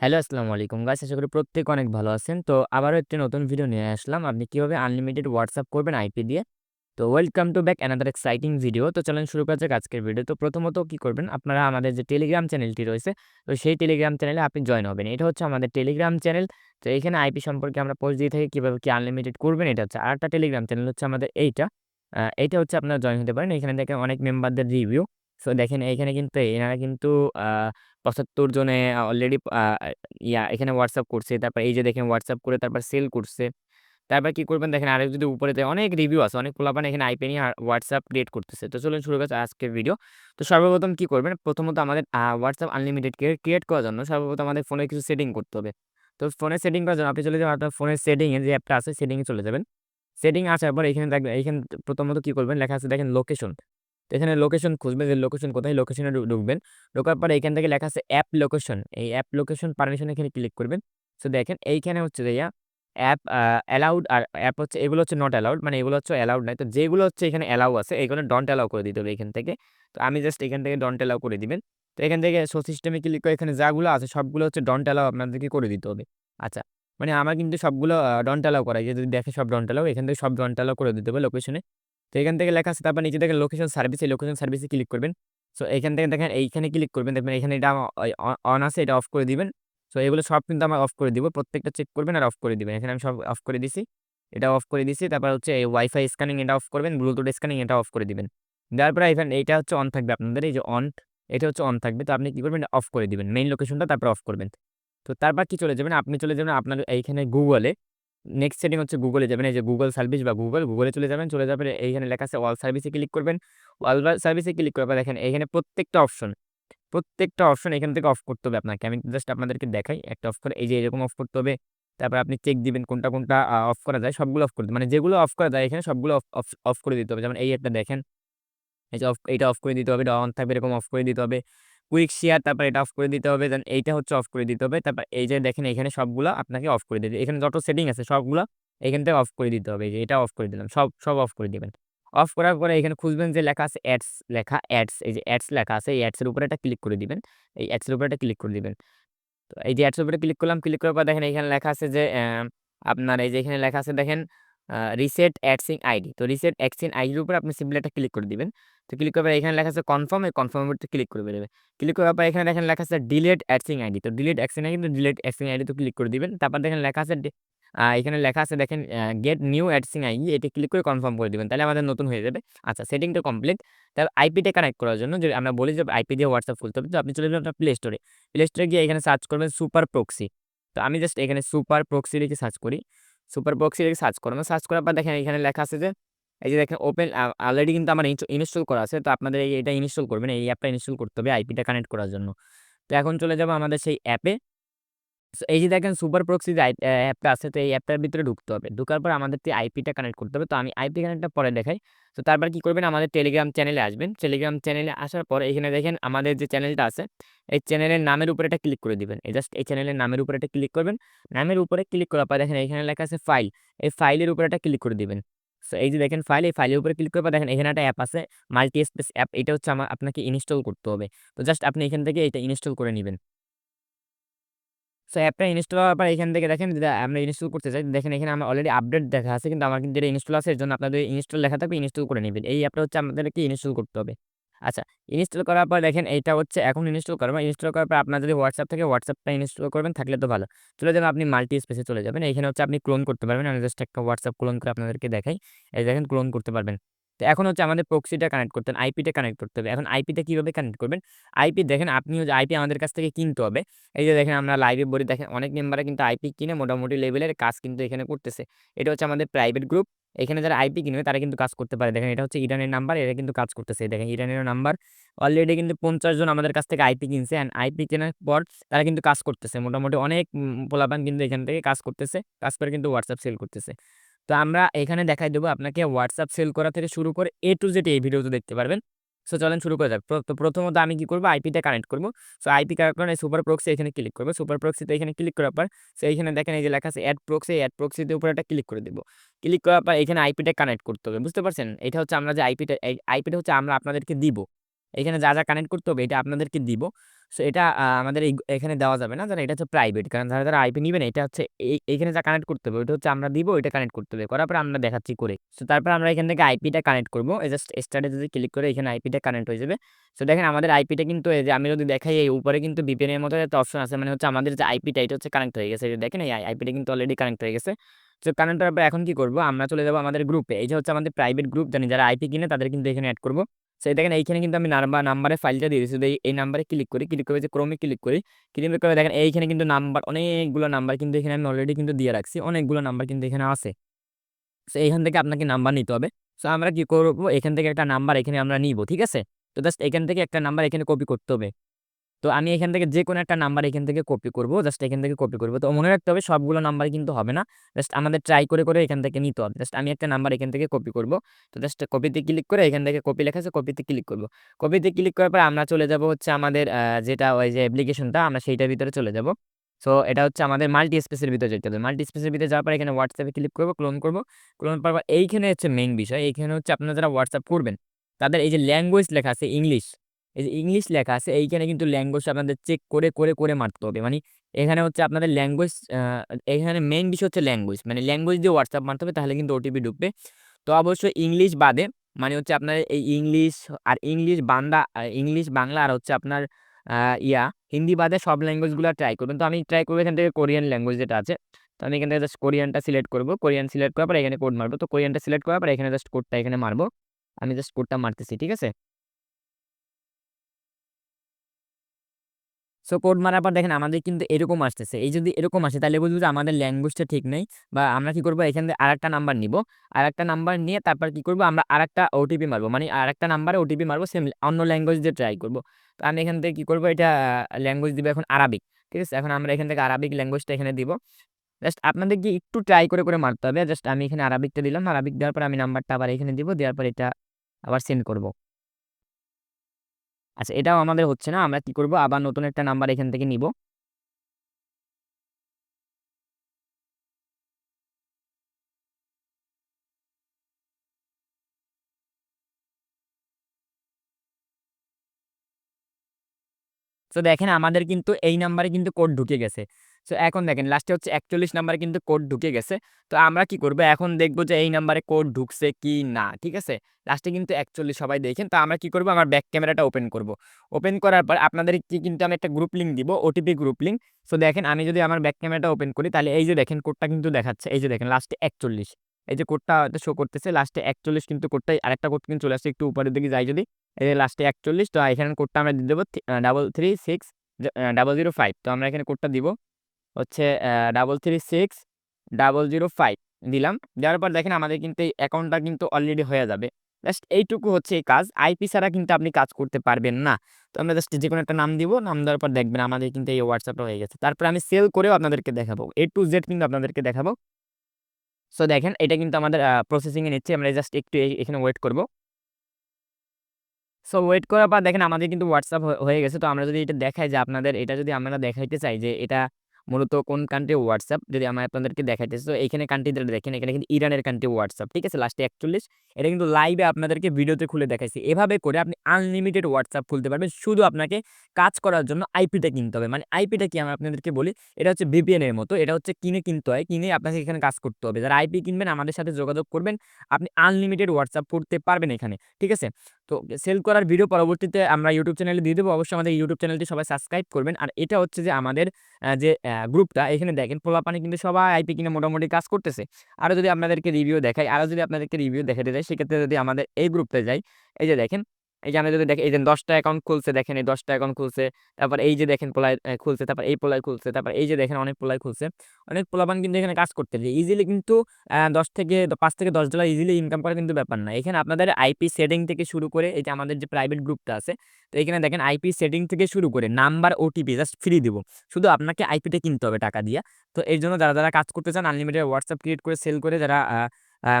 Hello আসসালামু আলাইকুম guys আশা করি প্রত্যেক অনেক ভালো আছেন। তো আবারও একটি নতুন ভিডিও নিয়ে আসলাম। আপনি কীভাবে আনলিমিটেড হোয়াটসঅ্যাপ করবেন আইপি দিয়ে। তো welcome to back another exciting video. তো চলেন শুরু করা যাক আজকের ভিডিও। তো প্রথমত কি করবেন আপনারা আমাদের যে টেলিগ্রাম চ্যানেলটি রয়েছে, তো সেই টেলিগ্রাম চ্যানেলে আপনি জয়েন হবেন। এটা হচ্ছে আমাদের টেলিগ্রাম চ্যানেল। তো এখানে আইপি সম্পর্কে আমরা পোস্ট দিয়ে থাকি কীভাবে কি আনলিমিটেড করবেন এটা হচ্ছে। আরেকটা টেলিগ্রাম চ্যানেল হচ্ছে আমাদের এইটা। এইটা হচ্ছে আপনারা জয়েন হতে পারেন। এখানে দেখেন অনেক মেম্বারদের রিভিউ। সো দেখেন এইখানে কিন্তু এনারা কিন্তু ৭৫ জনে অলরেডি ইয়া, এখানে হোয়াটসঅ্যাপ করছে। তারপর এই যে দেখেন হোয়াটসঅ্যাপ করে তারপর সেল করছে। তারপর কি করবেন দেখেন আরেক যদি উপরে যায় অনেক রিভিউ আছে। অনেক পোলাপান এখানে আইপি নিয়ে WhatsApp ক্রিয়েট করতেছে। তো চলুন শুরু করা যাক আজকের ভিডিও। তো সর্বপ্রথম কি করবেন? প্রথমত আমাদের হোয়াটসঅ্যাপ আনলিমিটেড ক্রিয়েট করার জন্য সর্বপ্রথম আমাদের ফোনে কিছু সেটিং করতে হবে। তো ফোনে সেটিং করার জন্য আপনি চলে যাবেন, আপনার ফোনের সেটিং এ যে অ্যাপটা আছে সেটিং এ চলে যাবেন। সেটিং আসার পর এখানে দেখবেন এইখানে প্রথমত কি করবেন? লেখা আছে দেখেন লোকেশন। এখানে লোকেশন খুঁজবেন যে লোকেশন কোথায়? লোকেশনে ঢুকবেন। ঢোকার পরে এখান থেকে লেখা আছে অ্যাপ লোকেশন। এই অ্যাপ লোকেশন পারমিশন এখানে ক্লিক করবেন। সো দেখেন এইখানে হচ্ছে যে অ্যাপ অ্যালাউড আর অ্যাপ হচ্ছে, এগুলো হচ্ছে নট অ্যালাউড মানে এগুলো হচ্ছে অ্যালাউড নাই। তো যেগুলো হচ্ছে এখানে অ্যালাউ আছে, এগুলো ডন্ট অ্যালাও করে দিতে হবে এখান থেকে। তো আমি জাস্ট এখান থেকে ডন্ট অ্যালাও করে দিবেন। তো এখান থেকে সো সিস্টেমে ক্লিক করে এখানে যাগুলো আছে, সবগুলো হচ্ছে ডন্ট অ্যালাউ আপনাদেরকে করে দিতে হবে। আচ্ছা। মানে আমার কিন্তু সবগুলো ডন্ট অ্যালাও করা। যদি দেখে সব ডন্ট অ্যালাও এখান থেকে সব ডন্ট অ্যালাও করে দিতে হবে লোকেশনে। তো এখান থেকে লেখা আছে তারপর নিচে দেখেন লোকেশন সার্ভিস এই লোকেশন সার্ভিসে ক্লিক করবেন। সো এখান থেকে দেখেন এইখানে ক্লিক করবেন দেখবেন এখানে এটা অন আছে এটা অফ করে দিবেন। সো এগুলো সব কিন্তু আমরা অফ করে দিব। প্রত্যেকটা চেক করবেন আর অফ করে দিবেন। এখানে আমি সব অফ করে দিছি। এটা অফ করে দিছি। তারপর হচ্ছে এই ওয়াইফাই স্ক্যানিং এটা অফ করবেন, ব্লুটুথ স্ক্যানিং এটা অফ করে দিবেন। দেওয়ার পরে এখানে এইটা হচ্ছে অন থাকবে আপনাদের এই যে অন এটা হচ্ছে অন থাকবে। তো আপনি কি করবেন অফ করে দিবেন। মেইন লোকেশনটা তারপর অফ করবেন। তো তারপর কি চলে যাবেন আপনি চলে যাবেন আপনার এইখানে গুগলে নেক্সট সেটিং হচ্ছে গুগলে যাবেন। এই যে গুগল সার্ভিস বা গুগল, গুগলে চলে যাবেন। চলে যাবেন এইখানে লেখা আছে অল সার্ভিসে ক্লিক করবেন। বা সার্ভিসে ক্লিক পর দেখেন এখানে প্রত্যেকটা অপশন, প্রত্যেকটা অপশন এখান থেকে অফ করতে হবে আপনাকে। আমি জাস্ট আপনাদেরকে দেখাই। একটা অফ করে এই যে এরকম অফ করতে হবে। তারপর আপনি চেক দিবেন কোনটা, কোনটা অফ করা যায় সবগুলো অফ করে দিবেন। মানে যেগুলো অফ করা যায় এখানে সবগুলো অফ অফ করে দিতে হবে। যেমন এই একটা দেখেন। এই যে অফ এইটা অফ করে দিতে হবে। এটা অন থাকবে এরকম অফ করে দিতে হবে। কুইক শেয়ার তারপর এটা অফ করে দিতে হবে। দেন এইটা হচ্ছে অফ করে দিতে হবে। তারপর এই যে দেখেন এখানে সবগুলা আপনাকে অফ করে দিতে এখানে যত সেটিং আছে সবগুলা এখান থেকে অফ করে দিতে হবে। এই যে এটা অফ করে দিলাম। সব, সব অফ করে দিবেন। অফ করার পরে এখানে খুঁজবেন যে লেখা আছে অ্যাডস লেখা অ্যাডস এই যে অ্যাডস লেখা আছে এই অ্যাডস এর উপরে একটা ক্লিক করে দিবেন। এই অ্যাডস এর উপরে একটা ক্লিক করে দিবেন। তো এই যে অ্যাডস এর উপরে ক্লিক করলাম। ক্লিক করার পর দেখেন এখানে লেখা আছে যে আপনার এই যে এখানে লেখা আছে দেখেন রিসেট অ্যাডসিং আইডি। তো রিসেট অ্যাডসিং আইডির উপরে আপনি সিম্পলি একটা ক্লিক করে দিবেন। তো ক্লিক করার এখানে লেখা আছে কনফার্ম এই কনফার্ম এর উপরে ক্লিক করে দিবেন। ক্লিক করার পর এখানে দেখেন লেখা আছে ডিলিট অ্যাডসিং আইডি। তো ডিলিট অ্যাডসিং আইডি কিন্তু ডিলিট অ্যাডসিং আইডি তে ক্লিক করে দিবেন। তারপর দেখেন লেখা আছে এখানে লেখা আছে দেখেন গেট নিউ অ্যাডসিং আইডি এটা ক্লিক করে কনফার্ম করে দিবেন। তাহলে আমাদের নতুন হয়ে যাবে। আচ্ছা সেটিংটা কমপ্লিট। তাহলে আইপিটা কানেক্ট করার জন্য যে আমরা বলি যে আইপি দিয়ে হোয়াটসঅ্যাপ খুলতে হবে। তো আপনি চলে যাবেন আপনার প্লে স্টোরে। প্লে স্টোরে গিয়ে এখানে সার্চ করবেন সুপার প্রক্সি। তো আমি জাস্ট এখানে সুপার প্রক্সি লিখে সার্চ করি। সুপার বক্সে লিখে সার্চ করলাম। সার্চ করার পর দেখেন এখানে লেখা আছে যে, এই যে দেখেন ওপেন অলরেডি কিন্তু আমার ইনস্টল করা আছে। তো আপনাদের এটা ইনস্টল করবেন। এই অ্যাপটা ইনস্টল করতে হবে আইপিটা কানেক্ট করার জন্য। তো এখন চলে যাব আমাদের সেই অ্যাপে। এই যে দেখেন সুপার প্রক্সি যে অ্যাপটা আছে, তো এই অ্যাপটার ভিতরে ঢুকতে হবে। ঢোকার পর আমাদের আমাদেরকে আইপিটা কানেক্ট করতে হবে। তো আমি আইপি কানেক্টটা পরে দেখাই। তো তারপর কি করবেন আমাদের টেলিগ্রাম চ্যানেলে আসবেন। টেলিগ্রাম চ্যানেলে আসার পর এখানে দেখেন আমাদের যে চ্যানেলটা আছে, এই চ্যানেলের নামের উপরে একটা ক্লিক করে দিবেন। এই জাস্ট এই চ্যানেলের নামের উপরে একটা ক্লিক করবেন। নামের উপরে ক্লিক করার পর দেখেন এখানে লেখা আছে ফাইল। এই ফাইলের উপরে একটা ক্লিক করে দিবেন। সো এই যে দেখেন ফাইল এই ফাইলের উপরে ক্লিক পর দেখেন এখানে একটা অ্যাপ আছে মাল্টি স্পেস অ্যাপ এটা হচ্ছে আমার আপনাকে ইনস্টল করতে হবে। তো জাস্ট আপনি এখান থেকে এটা ইনস্টল করে নিবেন। সো অ্যাপটা ইনস্টল হওয়ার পর এখান থেকে দেখেন যদি আমরা ইনস্টল করতে চাই দেখেন, এখানে আমার অলরেডি আপডেট দেখা আছে, কিন্তু আমার কিন্তু এটা ইনস্টল আছে, এর জন্য আপনাদের ইনস্টল লেখা থাকবে ইনস্টল করে নিবেন। এই অ্যাপটা হচ্ছে আমাদেরকে ইনস্টল করতে হবে। আচ্ছা ইনস্টল করার পর দেখেন এইটা হচ্ছে এখন ইনস্টল করবেন। ইনস্টল করার পর আপনার যদি হোয়াটসঅ্যাপ থাকে WhatsAppটা ইনস্টল করবেন, থাকলে তো ভালো। চলে যাবেন আপনি মাল্টি স্পেসে চলে যাবেন। এখানে হচ্ছে আপনি ক্লোন করতে পারবেন। আমি জাস্ট একটা হোয়াটসঅ্যাপ ক্লোন করে আপনাদেরকে দেখাই। এই দেখেন ক্লোন করতে পারবেন। তো এখন হচ্ছে আমাদের প্রক্সিটা কানেক্ট করতে হবে, আইপিটা কানেক্ট করতে হবে। এখন আইপিটা কীভাবে কানেক্ট করবেন? আইপি দেখেন আপনি যে আইপি আমাদের কাছ থেকে কিনতে হবে। এই যে দেখেন আমরা লাইভে বলি দেখেন অনেক মেম্বাররা কিন্তু আইপি কিনে মোটামুটি লেভেলের কাজ কিন্তু এখানে করতেছে। এটা হচ্ছে আমাদের প্রাইভেট গ্রুপ। এখানে যারা আইপি কিনবে তারা কিন্তু কাজ করতে পারে। দেখেন এটা হচ্ছে ইরানের নাম্বার, এরা কিন্তু কাজ করতেছে। দেখেন ইরানেরও নাম্বার। অলরেডি কিন্তু ৫০ জন আমাদের কাছ থেকে আইপি কিনছে অ্যান্ড আইপি কেনার পর তারা কিন্তু কাজ করতেছে। মোটামুটি অনেক পোলাপান কিন্তু এখান থেকে কাজ করতেছে। কাজ করে কিন্তু হোয়াটসঅ্যাপ সেল করতেছে। তো আমরা এখানে দেখাই দেবো আপনাকে হোয়াটসঅ্যাপ সেল করা থেকে শুরু করে A to Z এই ভিডিওতে দেখতে পারবেন। সো চলেন শুরু করা যাক। তো প্রথমত আমি কি করব আইপিটা কানেক্ট করব সো আইপি কানেক্ট করে সুপার প্রক্সি এখানে ক্লিক করব সুপার প্রক্সিতে এখানে ক্লিক করার পর সো এখানে দেখেন এই যে লেখা আছে এড প্রক্সি, এড প্রক্সিতে উপরে একটা ক্লিক করে দেবো ক্লিক করার পর এখানে আইপিটা কানেক্ট করতে হবে। বুঝতে পারছেন? এটা হচ্ছে আমরা যে আইপিটা আইপিটা হচ্ছে আমরা আপনাদেরকে দিব। এখানে যা, যা কানেক্ট করতে হবে এটা আপনাদেরকে দিব। সো এটা আমাদের এখানে দেওয়া যাবে না। যারা এটা হচ্ছে প্রাইভেট। কারণ যারা, যারা আইপি নিবেন এটা হচ্ছে এই এইখানে যা কানেক্ট করতে হবে ওইটা হচ্ছে আমরা দিব ওইটা কানেক্ট করতে হবে। করার পরে আমরা দেখাচ্ছি করে। সো তারপর আমরা এখান থেকে আইপিটা কানেক্ট করব জাস্ট স্টার্টে যদি ক্লিক করে এখানে আইপিটা কানেক্ট হয়ে যাবে। সো দেখেন আমাদের আইপিটা কিন্তু এই যে আমি যদি দেখাই এই উপরে কিন্তু VPN এর মতো একটা অপশন আছে। মানে হচ্ছে আমাদের যে আইপিটা এটা হচ্ছে কানেক্ট হয়ে গেছে। দেখেন এই আইপিটা কিন্তু অলরেডি কানেক্ট হয়ে গেছে। সো কানেক্ট হওয়ার পর এখন কি করব আমরা চলে যাব আমাদের গ্রুপে। এই যে হচ্ছে আমাদের প্রাইভেট গ্রুপ জানি যারা আইপি কিনে তাদের কিন্তু এখানে অ্যাড করব। সো এই দেখেন এইখানে কিন্তু আমি নাম্বার নাম্বারে ফাইলটা দিয়ে দিচ্ছি এই নাম্বারে ক্লিক করি, ক্লিক করে যে ক্রমে ক্লিক করি, ক্লিক করে দেখেন এইখানে কিন্তু নাম্বার অনেকগুলো নাম্বার কিন্তু এখানে আমি অলরেডি কিন্তু দিয়ে রাখছি। অনেকগুলো নাম্বার কিন্তু এখানে আছে। সো এইখান থেকে আপনাকে নাম্বার নিতে হবে। সো আমরা কি করব এখান থেকে একটা নাম্বার এখানে আমরা নিব। ঠিক আছে? তো জাস্ট এখান থেকে একটা নাম্বার এখানে কপি করতে হবে। তো আমি এখান থেকে যেকোনো একটা নাম্বার এখান থেকে কপি করব। জাস্ট এখান থেকে কপি করব। তো মনে রাখতে হবে সবগুলো নাম্বার কিন্তু হবে না। জাস্ট আমাদের ট্রাই করে, করে এখান থেকে নিতে হবে। জাস্ট আমি একটা নাম্বার এখান থেকে কপি করব। তো জাস্ট কপিতে ক্লিক করে এখান থেকে কপি লেখা আছে কপিতে ক্লিক করব। কপিতে ক্লিক করার পর আমরা চলে যাব হচ্ছে আমাদের যেটা ওই যে অ্যাপ্লিকেশনটা আমরা সেইটার ভিতরে চলে যাব। সো এটা হচ্ছে আমাদের মাল্টি স্পেসের ভিতরে যেতে হবে। মাল্টি স্পেসের ভিতরে যাওয়ার পর এখানে হোয়াটসঅ্যাপে ক্লিক করব, ক্লোন করব। ক্লোন করার পর এইখানে হচ্ছে মেইন বিষয়। এইখানে হচ্ছে আপনারা যারা হোয়াটসঅ্যাপ করবেন, তাদের এই যে ল্যাঙ্গুয়েজ লেখা আছে ইংলিশ। এই যে ইংলিশ লেখা আছে এইখানে কিন্তু ল্যাঙ্গুয়েজ আপনাদের চেক করে, করে, করে মারতে হবে। মানে এখানে হচ্ছে আপনাদের ল্যাঙ্গুয়েজ এখানে মেন বিষয় হচ্ছে ল্যাঙ্গুয়েজ। মানে ল্যাঙ্গুয়েজ দিয়ে হোয়াটসঅ্যাপ মারতে হবে তাহলে কিন্তু ওটিপি ঢুকবে। তো অবশ্যই ইংলিশ বাদে মানে হচ্ছে আপনার এই ইংলিশ আর ইংলিশ বান্দা আ ইংলিশ, বাংলা আর হচ্ছে আপনার ইয়া হিন্দি বাদে সব ল্যাঙ্গুয়েজগুলা ট্রাই করবেন। তো আমি ট্রাই করব এখান থেকে কোরিয়ান ল্যাঙ্গুয়েজ যেটা আছে। তো আমি এখান থেকে জাস্ট কোরিয়ানটা সিলেক্ট করব কোরিয়ান সিলেক্ট করার পর এখানে কোড মারব। তো কোরিয়ানটা সিলেক্ট করার পর এখানে জাস্ট কোডটা এখানে মারবো আমি জাস্ট কোডটা মারতেছি। ঠিক আছে? সো কোড মারার পর দেখেন আমাদের কিন্তু এরকম আসতেছে। এই যদি এরকম আসে তাহলে বুঝব যে আমাদের ল্যাঙ্গুয়েজটা ঠিক নেই বা আমরা কি করব এখান থেকে আরেকটা নাম্বার নিব। আর একটা নাম্বার নিয়ে তারপর কি করব আমরা আরেকটা ওটিপি মারব। মানে আরেকটা নাম্বারে ওটিপি মারব সেম অন্য ল্যাঙ্গুয়েজ দিয়ে ট্রাই করব। তো আমি এখান থেকে কি করব এটা ল্যাঙ্গুয়েজ দিব এখন আরাবিক। ঠিক আছে? এখন আমরা এখান থেকে আরাবিক ল্যাঙ্গুয়েজটা এখানে দিব। জাস্ট আপনাদেরকে একটু ট্রাই করে, করে মারতে হবে। জাস্ট আমি এখানে আরাবিকটা দিলাম। আরাবিক দেওয়ার পর আমি নাম্বারটা আবার এখানে দিব। দেওয়ার পর এটা আবার সেন্ড করব। আচ্ছা এটাও আমাদের হচ্ছে না। আমরা কি করব আবার নতুন একটা নাম্বার এখান থেকে নিব। তো দেখেন, আমাদের কিন্তু এই নাম্বারে কিন্তু কোড ঢুকে গেছে। সো এখন দেখেন লাস্টে হচ্ছে ৪১ নাম্বারে কিন্তু কোড ঢুকে গেছে। তো আমরা কি করব এখন দেখব যে এই নাম্বারে কোড ঢুকছে কি না। ঠিক আছে? লাস্টে কিন্তু ৪১ সবাই দেখেন। তো আমরা কি করব আমার ব্যাক ক্যামেরাটা ওপেন করব। ওপেন করার পর আপনাদেরকে কিন্তু আমি একটা গ্রুপ লিংক দিব। OTP group link. সো দেখেন, আমি যদি আমার ব্যাক ক্যামেরাটা ওপেন করি, তাহলে এই যে দেখেন কোডটা কিন্তু দেখাচ্ছে। এই যে দেখেন লাস্টে ৪১ এই যে কোডটা হয়তো শো করতেছে লাস্টে ৪১ কিন্তু কোডটাই আরেকটা কোড কিন্তু চলে আসছে একটু উপরের দিকে যাই যদি। এই যে লাস্টে ৪১ তো এখানে কোডটা আমরা দিয়ে দেব, থি আ 336 যে আ 005 তো আমরা এখানে কোডটা দিব হচ্ছে, আ 336 005 দিলাম। দেওয়ার পর দেখেন আমাদের কিন্তু এই অ্যাকাউন্টটা কিন্তু অলরেডি হয়ে যাবে। জাস্ট এইটুকু হচ্ছে এই কাজ। আইপি ছাড়া কিন্তু আপনি কাজ করতে পারবেন না। তো আমরা জাস্ট যেকোনো একটা নাম দিব। নাম দেওয়ার পর দেখবেন আমাদের কিন্তু এই WhatsAppটা হয়ে গেছে। তারপরে আমি সেল করেও আপনাদেরকে দেখাবো। A to Z কিন্তু আপনাদেরকে দেখাবো। সো দেখেন, এটা কিন্তু আমাদের, আ প্রসেসিং এ নিচ্ছে। আমরা জাস্ট একটু এখানে ওয়েট করব। সো ওয়েট করার পর দেখেন আমাদের কিন্তু হোয়াটসঅ্যাপ হয়ে গেছে। তো আমরা যদি এটা দেখাই যে আপনাদের, এটা যদি আমরা দেখাইতে চাই যে এটা মূলত কোন কান্ট্রি হোয়াটসঅ্যাপ যদি আমি আপনাদেরকে দেখাইতেছি। তো এইখানে কান্ট্রিটা দেখেন, এখানে কিন্তু ইরানের কান্ট্রি হোয়াটসঅ্যাপ ঠিক আছে? লাস্টে ৪১ এটা কিন্তু লাইভে আপনাদেরকে ভিডিওতে খুলে দেখাইছি। এভাবে করে আপনি আনলিমিটেড হোয়াটসঅ্যাপ খুলতে পারবেন। শুধু আপনাকে কাজ করার জন্য আইপিটা কিনতে হবে। মানে আইপিটা কি আমি আপনাদেরকে বলি। এটা হচ্ছে এর মতো। এটা হচ্ছে কিনে কিনতে হয়। কিনে আপনাকে এখানে কাজ করতে হবে। যারা আইপি কিনবেন, আমাদের সাথে যোগাযোগ করবেন। আপনি আনলিমিটেড হোয়াটসঅ্যাপ করতে পারবেন এখানে। ঠিক আছে? তো সেল করার ভিডিও পরবর্তীতে আমরা ইউটিউব চ্যানেলে দিয়ে দেবো অবশ্যই আমাদের ইউটিউব চ্যানেলটি সবাই সাবস্ক্রাইব করবেন। আর এটা হচ্ছে যে আমাদের যে গ্রুপটা এখানে দেখেন পোলাপানি কিন্তু সবাই আইপি কিনে মোটামুটি কাজ করতেছে। আরও যদি আপনাদেরকে রিভিউ দেখাই, আরও যদি আপনাদেরকে রিভিউ দেখাতে যাই সেক্ষেত্রে যদি আমাদের এই গ্রুপটা যাই, এই যে দেখেন, এই যে আমরা যদি দেখি এই যে দশটা অ্যাকাউন্ট খুলছে দেখেন এই দশটা অ্যাকাউন্ট খুলছে। তারপর এই যে দেখেন অ্যা খুলছে, তারপর এই পোলায় খুলছে, তারপর এই যে দেখেন অনেক পোলায় খুলছে। অনেক পোলাপান কিন্তু এখানে কাজ করতেছে। ইজিলি কিন্তু দশ থেকে পাঁচ থেকে $১০ ইজিলি ইনকাম করা কিন্তু ব্যাপার না। এখানে আপনাদের আইপি সেটিং থেকে শুরু করে এই যে আমাদের যে প্রাইভেট গ্রুপটা আছে, তো এখানে দেখেন আইপি সেটিং থেকে শুরু করে নাম্বার, ওটিপি জাস্ট ফ্রি দিব। শুধু আপনাকে আইপিটা কিনতে হবে টাকা দিয়ে তো এর জন্য যারা, যারা কাজ করতে চান আনলিমিটেড হোয়াটসঅ্যাপ ক্রিয়েট করে সেল করে যারা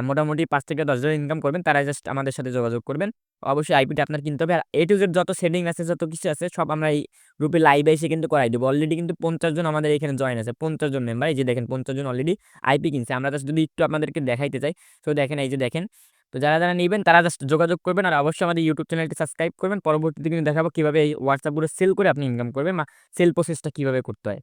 মোটামুটি পাঁচ থেকে $১০ ইনকাম করবেন তারা জাস্ট আমাদের সাথে যোগাযোগ করবেন। অবশ্যই আইপিটা আপনার কিনতে হবে। আর A to Z যত সেটিং আছে, যত কিছু আছে সব আমরা এই গ্রুপে লাইভে এসে কিন্তু করাই দেব। অলরেডি কিন্তু ৫০ জন আমাদের এখানে জয়েন আছে। ৫০ জন মেম্বার। এই যে দেখেন ৫০ জন অলরেডি আইপি কিনছে। আমরা জাস্ট যদি একটু আপনাদেরকে দেখাইতে চাই। তো দেখেন এই যে দেখেন তো যারা, যারা নিবেন তারা জাস্ট যোগাযোগ করবেন আর অবশ্যই আমাদের ইউটিউব চ্যানেলটি সাবস্ক্রাইব করবেন। পরবর্তীতে কিন্তু দেখাবো কীভাবে এই গ্রুপে সেল করে আপনি ইনকাম করবেন বা সেল প্রসেসটা কীভাবে করতে হয়।